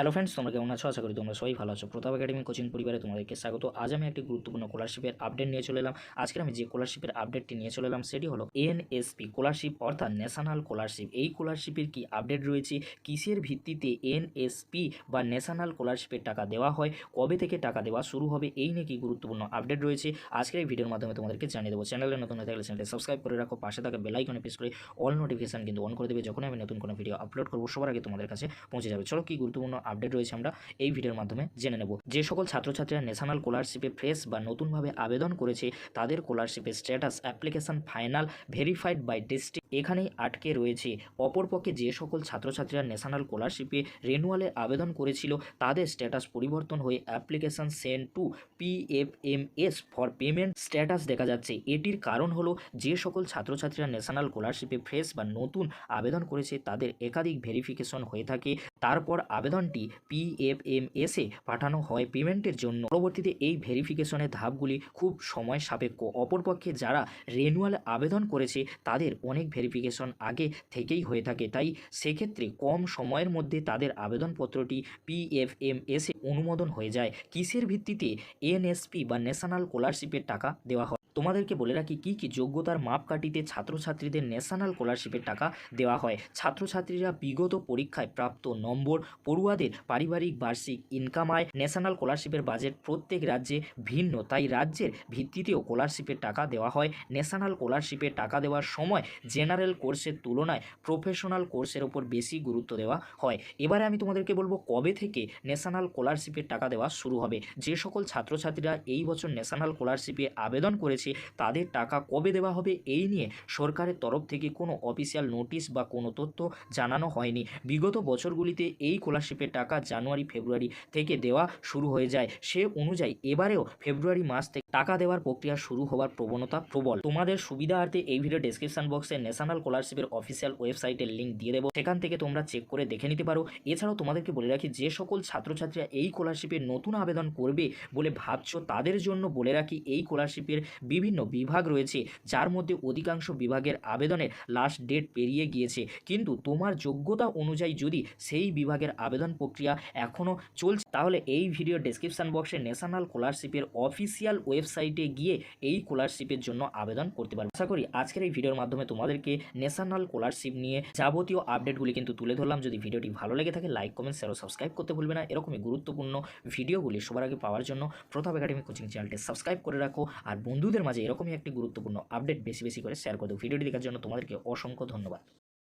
Hello friends তোমরা কেমন আছো? আশা করি তোমরা সবাই ভালো আছো। প্রতাপ একাডেমি কোচিং পরিবারে তোমাদেরকে স্বাগত। আজ আমি একটি গুরুত্বপূর্ণ স্কলারশিপের আপডেট নিয়ে চলে এলাম। আজকে আমি যে স্কলারশিপের আপডেটটি নিয়ে চলে এলাম, সেটি হলো এনএসপি স্কলারশিপ অর্থাৎ ন্যাশনাল স্কলারশিপ এই স্কলারশিপের কি আপডেট রয়েছে? কিসের ভিত্তিতে এনএসপি বা ন্যাশনাল স্কলারশিপের টাকা দেওয়া হয়? কবে থেকে টাকা দেওয়া শুরু হবে? এই নিয়ে কি গুরুত্বপূর্ণ আপডেট রয়েছে? আজকের এই ভিডিওর মাধ্যমে তোমাদেরকে জানিয়ে দেবো। চ্যানেলে নতুন হয়ে থাকলে চ্যানেলটি সাবস্ক্রাইব করে রাখো। পাশে থাকা বেল আইকনে প্রেস করে অল নোটিফিকেশন কিন্তু অন করে দেবে। যখন আমি নতুন কোনো ভিডিও আপলোড করব, সবার আগে তোমাদের কাছে পৌঁছে যাবে। চলো কি গুরুত্বপূর্ণ আপডেট রয়েছে আমরা এই ভিডিওর মাধ্যমে জেনে নেব। যে সকল ছাত্রছাত্রীরা ন্যাশনাল স্কলারশিপে ফ্রেশ বা নতুনভাবে আবেদন করেছে, তাদের স্কলারশিপের status application final verified by district এখানেই আটকে রয়েছে। অপরপক্ষে যে সকল ছাত্রছাত্রীরা ন্যাশনাল স্কলারশিপে রেনুয়ালে আবেদন করেছিল, তাদের স্ট্যাটাস পরিবর্তন হয়ে application send to PFMS for payment status দেখা যাচ্ছে। এটির কারণ হলো, যে সকল ছাত্রছাত্রীরা ন্যাশনাল স্কলারশিপে ফ্রেশ বা নতুন আবেদন করেছে, তাদের একাধিক ভেরিফিকেশন হয়ে থাকে। তারপর আবেদনটি পিএফএমএসে পাঠানো হয় পেমেন্টের জন্য। পরবর্তীতে এই ভেরিফিকেশনের ধাপগুলি খুব সময় সাপেক্ষ। অপরপক্ষে যারা রেনুয়াল আবেদন করেছে, তাদের অনেক ভেরিফিকেশন আগে থেকেই হয়ে থাকে। তাই সেক্ষেত্রে কম সময়ের মধ্যে তাদের আবেদনপত্রটি পিএফএমএসে অনুমোদন হয়ে যায়। কিসের ভিত্তিতে এনএসপি বা ন্যাশনাল স্কলারশিপের টাকা দেওয়া হয়? তোমাদেরকে বলে রাখি, কী কী যোগ্যতার মাপকাঠিতে ছাত্রছাত্রীদের ন্যাশনাল স্কলারশিপের টাকা দেওয়া হয়। ছাত্রছাত্রীরা বিগত পরীক্ষায় প্রাপ্ত নম্বর, পড়ুয়াদের পারিবারিক বার্ষিক ইনকাম আয় ন্যাশনাল স্কলারশিপের বাজেট প্রত্যেক রাজ্যে ভিন্ন। তাই রাজ্যের ভিত্তিতেও স্কলারশিপের টাকা দেওয়া হয়। ন্যাশনাল স্কলারশিপের টাকা দেওয়ার সময় জেনারেল কোর্সের তুলনায় প্রফেশনাল কোর্সের ওপর বেশি গুরুত্ব দেওয়া হয়। এবারে আমি তোমাদেরকে বলব, কবে থেকে ন্যাশনাল স্কলারশিপের টাকা দেওয়া শুরু হবে? যে সকল ছাত্রছাত্রীরা এই বছর ন্যাশনাল স্কলারশিপে আবেদন করেছে তাদের টাকা কবে দেওয়া হবে এই নিয়ে সরকারের তরফ থেকে কোনো অফিসিয়াল নোটিশ বা কোনো তথ্য জানানো হয়নি। বিগত বছরগুলিতে এই স্কলারশিপের টাকা জানুয়ারি ফেব্রুয়ারি থেকে দেওয়া শুরু হয়ে যায়। সে অনুযায়ী এবারেও ফেব্রুয়ারি মাস থেকে টাকা দেওয়ার প্রক্রিয়া শুরু হওয়ার প্রবণতা প্রবল। তোমাদের সুবিধার্থে এই ভিডিও ডেসক্রিপশন বক্সে ন্যাশনাল স্কলারশিপের অফিসিয়াল ওয়েবসাইটের লিঙ্ক দিয়ে দেবো। সেখান থেকে তোমরা চেক করে দেখে নিতে পারো। এছাড়াও তোমাদেরকে বলে রাখি, যে সকল ছাত্রছাত্রীরা এই স্কলারশিপে নতুন আবেদন করবে বলে ভাবছ, তাদের জন্য বলে রাখি, এই স্কলারশিপের বিভিন্ন বিভাগ রয়েছে, যার মধ্যে অধিকাংশ বিভাগের আবেদনের লাস্ট ডেট পেরিয়ে গিয়েছে। কিন্তু তোমার যোগ্যতা অনুযায়ী যদি সেই বিভাগের আবেদন প্রক্রিয়া এখনও চলছে, তাহলে এই ভিডিও ডেসক্রিপশন বক্সে ন্যাশনাল স্কলারশিপের অফিসিয়াল ওয়েবসাইটে গিয়ে এই স্কলারশিপের জন্য আবেদন করতে পারবে। আশা করি আজকের এই ভিডিওর মাধ্যমে তোমাদেরকে ন্যাশনাল স্কলারশিপ নিয়ে যাবতীয় আপডেটগুলি কিন্তু তুলে ধরলাম। যদি ভিডিওটি ভালো লেগে থাকে লাইক কমেন্ট শেয়ার ও সাবস্ক্রাইব করতে ভুলবে না। এরকমই গুরুত্বপূর্ণ ভিডিওগুলি সবার আগে পাওয়ার জন্য প্রতাপ একাডেমি কোচিং চ্যানেলটি সাবস্ক্রাইব করে রাখো। আর বন্ধুদের মাঝে এরকমই একটি গুরুত্বপূর্ণ আপডেট বেশি বেশি করে শেয়ার করে দেবো ভিডিওটি দেখার জন্য তোমাদেরকে অসংখ্য ধন্যবাদ।